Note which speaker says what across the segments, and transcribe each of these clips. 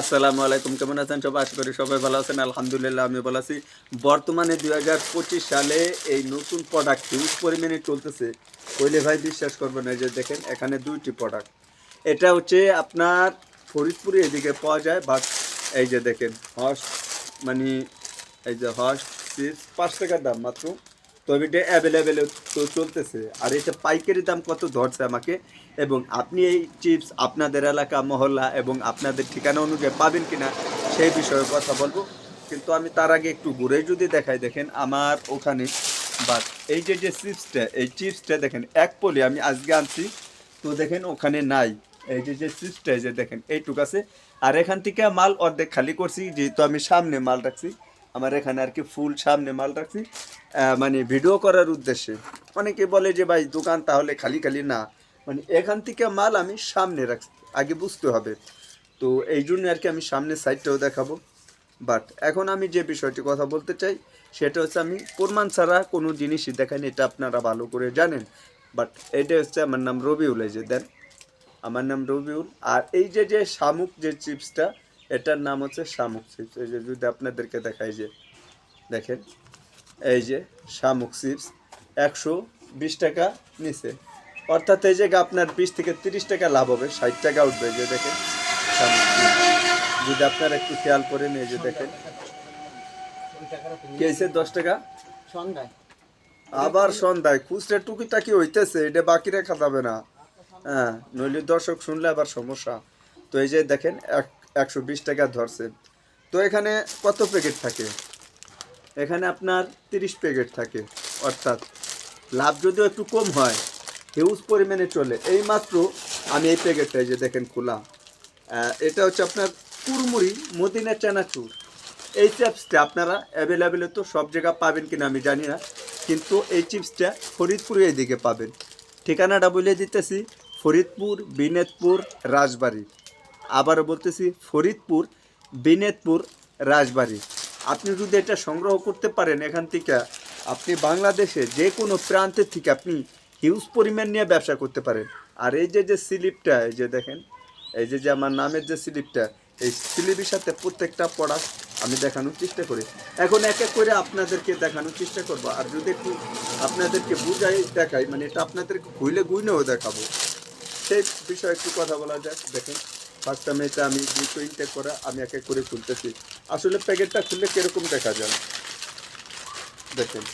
Speaker 1: আসসালামু আলাইকুম, কেমন আছেন সবাই আশা করি সবাই ভালো আছেন। আলহামদুলিল্লাহ আমি ভালো আছি। বর্তমানে দুই হাজার পঁচিশ সালে এই নতুন প্রোডাক্ট হিউজ পরিমাণে চলতেছে। কইলে ভাই বিশ্বাস করবেন এই যে দেখেন, এখানে দুইটি প্রোডাক্ট এটা হচ্ছে আপনার ফরিদপুরে এদিকে পাওয়া যায় বাট এই যে দেখেন হর্স মানে এই যে হর্স চিপস পাঁচ টাকার দাম মাত্র। তবে এটা অ্যাভেলেবেল তো চলতেছে। আর এটা পাইকারি দাম কত ধরছে আমাকে? এবং আপনি এই চিপস আপনাদের এলাকা, মহল্লা এবং আপনাদের ঠিকানা অনুযায়ী পাবেন কিনা সেই বিষয়ে কথা বলব। কিন্তু আমি তার আগে একটু ঘুরে যদি দেখাই, দেখেন আমার ওখানে বাট এই যে যে চিপসটা এই চিপসটা দেখেন, এক পলি আমি আজকে আনছি, তো দেখেন ওখানে নাই। এই যে যে চিপসটা এই যে দেখেন, এইটুক আছে। আর এখান থেকে মাল অর্ধেক খালি করছি, যেহেতু আমি সামনে মাল রাখছি। আমার এখানে আর কি ফুল সামনে মাল রাখছি। মানে ভিডিও করার উদ্দেশ্যে। অনেকে বলে যে, ভাই, দোকান তাহলে খালি খালি না। মানে এখান থেকে মাল আমি সামনে রাখ, আগে বুঝতে হবে। তো এই জন্য আর কি আমি সামনের সাইডটাও দেখাবো। বাট এখন আমি যে বিষয়টি কথা বলতে চাই, সেটা হচ্ছে আমি প্রমাণ ছাড়া কোনো জিনিসই দেখাইনি, এটা আপনারা ভালো করে জানেন। বাট এটা হচ্ছে আমার নাম রবিউল, এই যে দেন। আমার নাম রবিউল। আর এই যে যে শামুক যে চিপসটা, এটার নাম হচ্ছে শামুক চিপস। এই যে, যদি আপনাদেরকে দেখাই যে, দেখেন, এই যে শামুক চিপস, একশো বিশ টাকা নিচে। অর্থাৎ এই জায়গা আপনার বিশ থেকে তিরিশ টাকা লাভ হবে ষাট টাকা উঠবে যে দেখেন। যদি আপনারা একটু খেয়াল করেন এই যে দেখেন। কেসে দশ টাকা?
Speaker 2: সন্ধ্যায়।
Speaker 1: আবার সন্ধ্যায়। খুচরা টুকিটাকি হইতেছে এটা বাকি রেখা যাবে না। হ্যাঁ নইলে দর্শক শুনলে আবার সমস্যা। তো এই যে দেখেন এক একশো বিশ টাকা ধরছে। তো এখানে কত প্যাকেট থাকে? এখানে আপনার তিরিশ প্যাকেট থাকে অর্থাৎ লাভ যদিও একটু কম হয় হিউজ পরিমাণে চলে। এই মাত্র আমি এই প্যাকেটটা যে দেখেন খোলা। এটা হচ্ছে আপনার কুরমুড়ি মদিনা চানাচুর। এই চিপসটা আপনারা অ্যাভেলেবেল তো সব জায়গা পাবেন কিনা আমি জানি না, কিন্তু এই চিপসটা ফরিদপুরে এইদিকে পাবেন। ঠিকানাটা বলে দিতেছি, ফরিদপুর, বিনেতপুর, রাজবাড়ি। আবারও বলতেছি, ফরিদপুর, বিনেতপুর, রাজবাড়ি। আপনি যদি এটা সংগ্রহ করতে পারেন এখান থেকে, আপনি বাংলাদেশে যে কোনো প্রান্তের থেকে আপনি হিউজ পরিমাণ নিয়ে ব্যবসা করতে পারেন। আর এই যে যে স্লিপটা, এই যে দেখেন, এই যে যে আমার নামের যে স্লিপটা, এই স্লিপের সাথে প্রত্যেকটা প্রোডাক্ট আমি দেখানোর চেষ্টা করি। এখন এক এক করে আপনাদেরকে দেখানোর চেষ্টা করব। আর যদি একটু আপনাদেরকে বুঝাই, দেখাই মানে এটা আপনাদেরকে ঘুইলে গুইনেও দেখাবো। সেই বিষয়ে একটু কথা বলা যাক, দেখেন। ফার্স্ট টাইম এটা আমি দুটো ইনটেক করা, আমি এক এক করে খুলতেছি। আসলে প্যাকেটটা খুললে কীরকম দেখা যায়? দেখেন।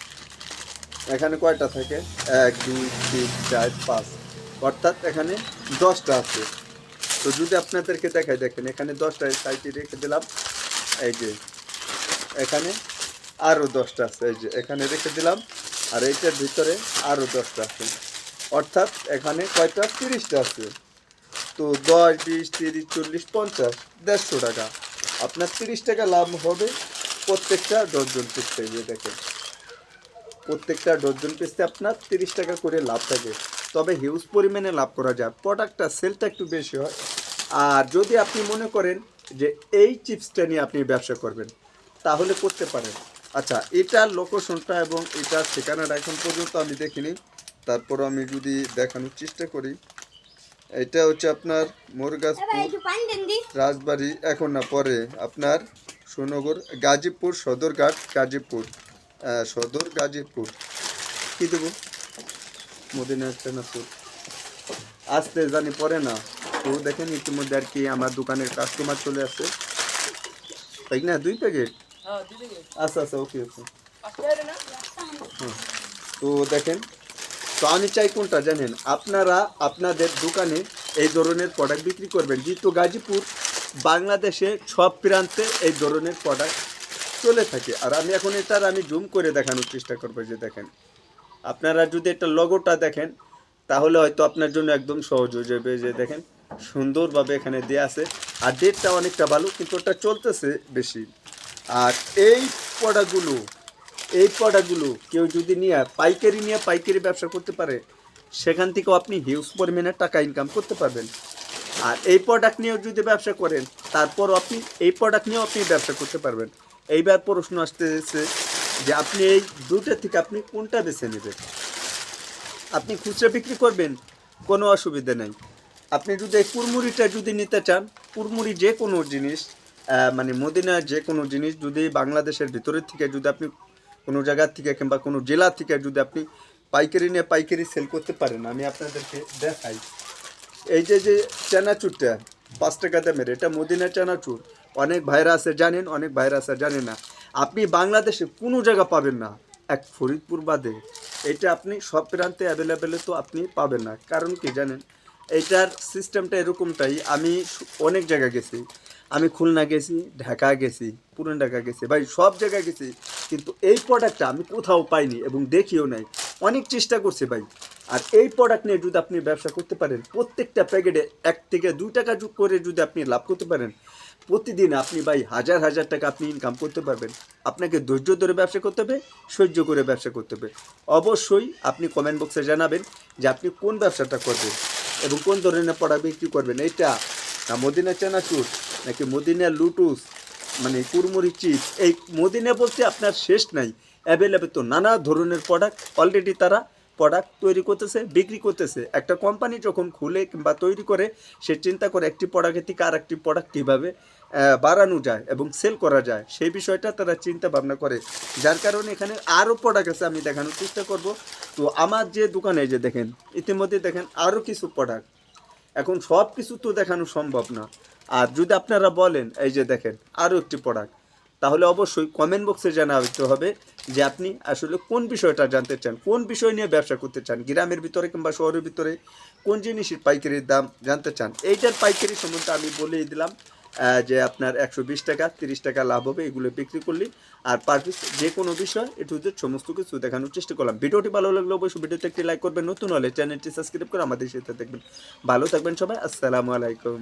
Speaker 1: এখানে কয়টা থাকে? এক, দুই, তিন, চার, পাঁচ। অর্থাৎ এখানে দশটা আছে। তো যদি আপনাদেরকে দেখাই, দেখেন, এখানে দশটা সাইডে রেখে দিলাম। এই যে, এখানে আরও দশটা আছে। এই যে, এখানে রেখে দিলাম। আর এইটার ভিতরে আরও দশটা আছে। অর্থাৎ এখানে কয়টা? তিরিশটা আছে। তো দশ, বিশ, তিরিশ, চল্লিশ, পঞ্চাশ, দেড়শো টাকা। আপনার তিরিশ টাকা লাভ হবে প্রত্যেকটা দশজন পিস পেয়ে দেখেন। প্রত্যেকটা ডজন পিসতে আপনার তিরিশ টাকা করে লাভ থাকে। তবে হিউজ পরিমাণে লাভ করা যায়। প্রোডাক্টটা সেলটা একটু বেশি হয়। আর যদি আপনি মনে করেন যে এই চিপসটা নিয়ে আপনি ব্যবসা করবেন তাহলে করতে পারেন। আচ্ছা এটার লোকেশনটা এবং এটার ঠিকানাটা এখন পর্যন্ত আমি দেখিনি। তারপর আমি যদি দেখানোর চেষ্টা করি এটা হচ্ছে আপনার
Speaker 3: দি।
Speaker 1: রাজবাড়ি এখন না পরে আপনার সোনগর গাজীপুর সদরঘাট গাজীপুর। সদর গাজীপুর। কি দেবো? মদিনা চানাচুর আসতে জানি পরে না। তো দেখেন ইতিমধ্যে আর কি আমার দোকানের কাস্টমার চলে আসছে তাই না? দুই প্যাকেট?
Speaker 2: হ্যাঁ
Speaker 1: আচ্ছা আচ্ছা ওকে ওকে
Speaker 2: আসতে
Speaker 1: তো দেখেন তো আমি চাই কোনটা জানেন? আপনারা আপনাদের দোকানে এই ধরনের প্রোডাক্ট বিক্রি করবেন। যেহেতু গাজীপুর বাংলাদেশে সব প্রান্তে এই ধরনের প্রোডাক্ট চলে থাকে। আর আমি এখন এটার আমি জুম করে দেখানোর চেষ্টা করব যে দেখেন। আপনারা যদি এটা লগোটা দেখেন, তাহলে হয়তো আপনার জন্য একদম সহজ হয়ে যাবে যে দেখেন। সুন্দরভাবে এখানে দেওয়া আছে। আর ডেটটা অনেকটা ভালো, কিন্তু ওটা চলতেছে বেশি। আর এই প্রোডাক্টগুলো এই প্রোডাক্টগুলো কেউ যদি নিয়ে, পাইকারি নিয়ে পাইকারি ব্যবসা করতে পারে, সেখান থেকেও আপনি হিউজ পরিমাণে টাকা ইনকাম করতে পারবেন। আর এই প্রোডাক্ট নিয়েও যদি ব্যবসা করেন তারপর আপনি, এই প্রোডাক্ট নিয়েও আপনি ব্যবসা করতে পারবেন। এইবার প্রশ্ন আসতেছে যে আপনি এই দুটো থেকে আপনি কোনটা বেছে নেবেন? আপনি খুচরা বিক্রি করবেন, কোনো অসুবিধা নেই। আপনি যদি এই কুরমুড়িটা যদি নিতে চান কুরমুরি যে কোনো জিনিস মানে মদিনার যে কোনো জিনিস যদি বাংলাদেশের ভিতরের থেকে যদি আপনি কোনো জায়গার থেকে কিংবা কোনো জেলা থেকে যদি আপনি পাইকারি নিয়ে পাইকারি সেল করতে পারেন, আমি আপনাদেরকে দেখাই। এই যে যে চানাচুরটা, পাঁচ টাকা দামের, এটা মদিনা চানাচুর। অনেক ভাইরা আছে, জানেন, অনেক ভাইরা আছে, জানেন না। আপনি বাংলাদেশে কোনো জায়গা পাবেন না, এক ফরিদপুর বাদে। এটা আপনি সব প্রান্তে অ্যাভেলেবেলে তো আপনি পাবেন না। কারণ কি জানেন এইটার সিস্টেমটা এরকমটাই, আমি অনেক জায়গা গেছি। আমি খুলনা গেছি, ঢাকা গেছি, পুরান ঢাকা গেছি, ভাই, সব জায়গায় গেছি। কিন্তু এই প্রোডাক্টটা আমি কোথাও পাইনি এবং দেখিও নাই। অনেক চেষ্টা করছি, ভাই। আর এই প্রোডাক্ট নিয়ে যদি আপনি ব্যবসা করতে পারেন, প্রত্যেকটা প্যাকেটে এক থেকে দুই টাকা যোগ করে যদি আপনি লাভ করতে পারেন প্রতিদিন আপনি ভাই হাজার হাজার টাকা আপনি ইনকাম করতে পারবেন। আপনাকে ধৈর্য ধরে ব্যবসা করতে হবে, সহ্য করে ব্যবসা করতে হবে। অবশ্যই আপনি কমেন্ট বক্সে জানাবেন যে আপনি কোন ব্যবসাটা করবেন এবং কোন ধরনের প্রোডাক্ট বিক্রি করবেন। এইটা না মদিনা চানাচুর, নাকি মদিনা লুটুস মানে কুরমুরি চিপস, এই মদিনা বলতে আপনার শেষ নাই। অ্যাভেলেবেল তো নানা ধরনের প্রোডাক্ট অলরেডি তারা প্রোডাক্ট তৈরি করতেছে, বিক্রি করতেছে। একটা কোম্পানি যখন খুলে কিংবা তৈরি করে, সে চিন্তা করে একটি প্রোডাক্টের থেকে আর একটি প্রোডাক্ট কীভাবে বাড়ানো যায় এবং সেল করা যায়। সেই বিষয়টা তারা চিন্তা ভাবনা করে। যার কারণে এখানে আরও প্রোডাক্ট আছে, আমি দেখানোর চেষ্টা করব। তো আমার যে দোকানে যে দেখেন, ইতিমধ্যে দেখেন আরও কিছু প্রোডাক্ট এখন সব কিছু তো দেখানো সম্ভব না। আর যদি আপনারা বলেন, এই যে দেখেন, আরও একটি প্রোডাক্ট তাহলে অবশ্যই কমেন্ট বক্সে জানাতে হবে যে আপনি আসলে কোন বিষয়টা জানতে চান, কোন বিষয় নিয়ে ব্যবসা করতে চান, গ্রামের ভিতরে কিংবা শহরের ভিতরে কোন জিনিসের পাইকারির দাম জানতে চান, এইটার পাইকারি সম্বন্ধে আমি বলেই দিলাম যে আপনার একশো বিশ টাকা, তিরিশ টাকা লাভ হবে এগুলো বিক্রি করলে আর পার পিস যে কোনো বিষয় এটু সমস্ত কিছু দেখানোর চেষ্টা করলাম। ভিডিওটি ভালো লাগলে অবশ্যই ভিডিওতে একটি লাইক করবেন, নতুন হলে চ্যানেলটি সাবস্ক্রাইব করে আমাদের সাথে দেখবেন ভালো থাকবেন সবাই, আসসালামু আলাইকুম।